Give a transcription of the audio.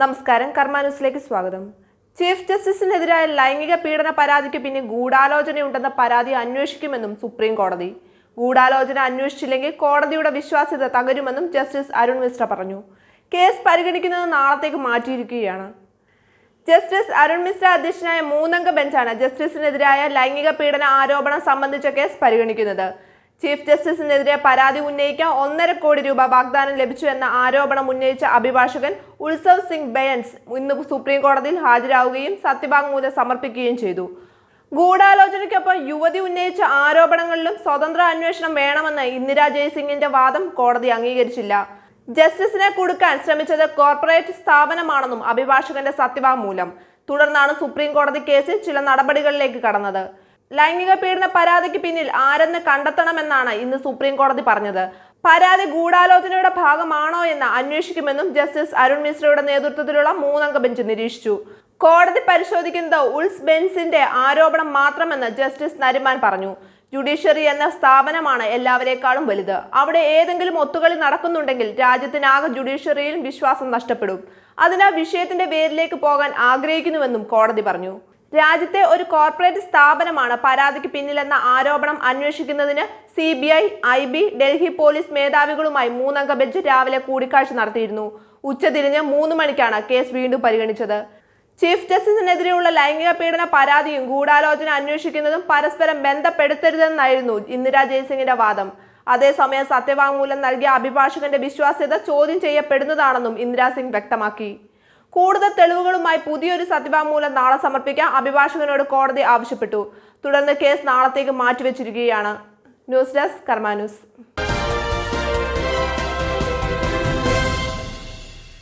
നമസ്കാരം കർമാനൂസിലേക്ക് സ്വാഗതം. ചീഫ് ജസ്റ്റിസിനെതിരായ ലൈംഗിക പീഡന പരാതിക്ക് പിന്നെ ഗൂഢാലോചനയുണ്ടെന്ന പരാതി അന്വേഷിക്കുമെന്നും സുപ്രീം കോടതി. ഗൂഢാലോചന അന്വേഷിച്ചില്ലെങ്കിൽ കോടതിയുടെ വിശ്വാസ്യത തകരുമെന്നും ജസ്റ്റിസ് അരുൺ മിശ്ര പറഞ്ഞു. കേസ് പരിഗണിക്കുന്നത് നാളത്തേക്ക് മാറ്റിയിരിക്കുകയാണ്. ജസ്റ്റിസ് അരുൺ മിശ്ര അധ്യക്ഷനായ മൂന്നംഗ ബെഞ്ചാണ് ജസ്റ്റിസിനെതിരായ ലൈംഗിക പീഡന ആരോപണം സംബന്ധിച്ച കേസ് പരിഗണിക്കുന്നത്. ചീഫ് ജസ്റ്റിസിനെതിരെ പരാതി ഉന്നയിക്കാൻ ഒന്നര കോടി രൂപ വാഗ്ദാനം ലഭിച്ചു എന്ന ആരോപണം ഉന്നയിച്ച അഭിഭാഷകൻ ഉത്സവ് സിംഗ് ബെയൻസ് ഇന്ന് സുപ്രീം കോടതിയിൽ ഹാജരാവുകയും സത്യവാങ്മൂലം സമർപ്പിക്കുകയും ചെയ്തു. ഗൂഢാലോചനയ്ക്കൊപ്പം യുവതി ഉന്നയിച്ച ആരോപണങ്ങളിലും സ്വതന്ത്ര അന്വേഷണം വേണമെന്ന് ഇന്ദിരാ ജയ്സിംഗിന്റെ വാദം കോടതി അംഗീകരിച്ചില്ല. ജസ്റ്റിസിനെ കൊടുക്കാൻ ശ്രമിച്ചത് കോർപ്പറേറ്റ് സ്ഥാപനമാണെന്നും അഭിഭാഷകന്റെ സത്യവാങ്മൂലം. തുടർന്നാണ് സുപ്രീം കോടതി കേസിൽ ചില നടപടികളിലേക്ക് കടന്നത്. ലൈംഗിക പീഡന പരാതിക്ക് പിന്നിൽ ആരെന്ന് കണ്ടെത്തണമെന്നാണ് ഇന്ന് സുപ്രീം കോടതി പറഞ്ഞത്. പരാതി ഗൂഢാലോചനയുടെ ഭാഗമാണോ എന്ന് അന്വേഷിക്കുമെന്നും ജസ്റ്റിസ് അരുൺ മിശ്രയുടെ നേതൃത്വത്തിലുള്ള മൂന്നംഗ ബെഞ്ച് നിരീക്ഷിച്ചു. കോടതി പരിശോധിക്കുന്നത് ഉൾസ് ബെൻസിന്റെ ആരോപണം മാത്രമെന്ന് ജസ്റ്റിസ് നരിമാൻ പറഞ്ഞു. ജുഡീഷ്യറി എന്ന സ്ഥാപനമാണ് എല്ലാവരെക്കാളും വലുത്. അവിടെ ഏതെങ്കിലും ഒത്തുകളി നടക്കുന്നുണ്ടെങ്കിൽ രാജ്യത്തിനാകെ ജുഡീഷ്യറിയിൽ വിശ്വാസം നഷ്ടപ്പെടും. അതിനാൽ വിഷയത്തിന്റെ പേരിലേക്ക് പോകാൻ ആഗ്രഹിക്കുന്നുവെന്നും കോടതി പറഞ്ഞു. രാജ്യത്തെ ഒരു കോർപ്പറേറ്റ് സ്ഥാപനമാണ് പരാതിക്ക് പിന്നിലെന്ന ആരോപണം അന്വേഷിക്കുന്നതിന് C B I I B Delhi police മേധാവികളുമായി മൂന്നംഗ ബെഞ്ച് രാവിലെ കൂടിക്കാഴ്ച നടത്തിയിരുന്നു. ഉച്ചതിരിഞ്ഞ് മൂന്ന് മണിക്കാണ് കേസ് വീണ്ടും പരിഗണിച്ചത്. ചീഫ് ജസ്റ്റിസിനെതിരെയുള്ള ലൈംഗിക പീഡന പരാതിയും ഗൂഢാലോചന അന്വേഷിക്കുന്നതും പരസ്പരം ബന്ധപ്പെടുത്തരുതെന്നായിരുന്നു ഇന്ദിരാ ജയ്സിംഗിന്റെ വാദം. അതേസമയം സത്യവാങ്മൂലം നൽകിയ അഭിഭാഷകന്റെ വിശ്വാസ്യത ചോദ്യം ചെയ്യപ്പെടുന്നതാണെന്നും ഇന്ദിരാ സിംഗ് വ്യക്തമാക്കി. കൂടുതൽ തെളിവുകളുമായി പുതിയൊരു സത്യവാങ്മൂലം നാളെ സമർപ്പിക്കാൻ അഭിഭാഷകനോട് കോടതി ആവശ്യപ്പെട്ടു. തുടർന്ന് കേസ് നാളത്തേക്ക് മാറ്റിവെച്ചിരിക്കുകയാണ്. News desk Karma news.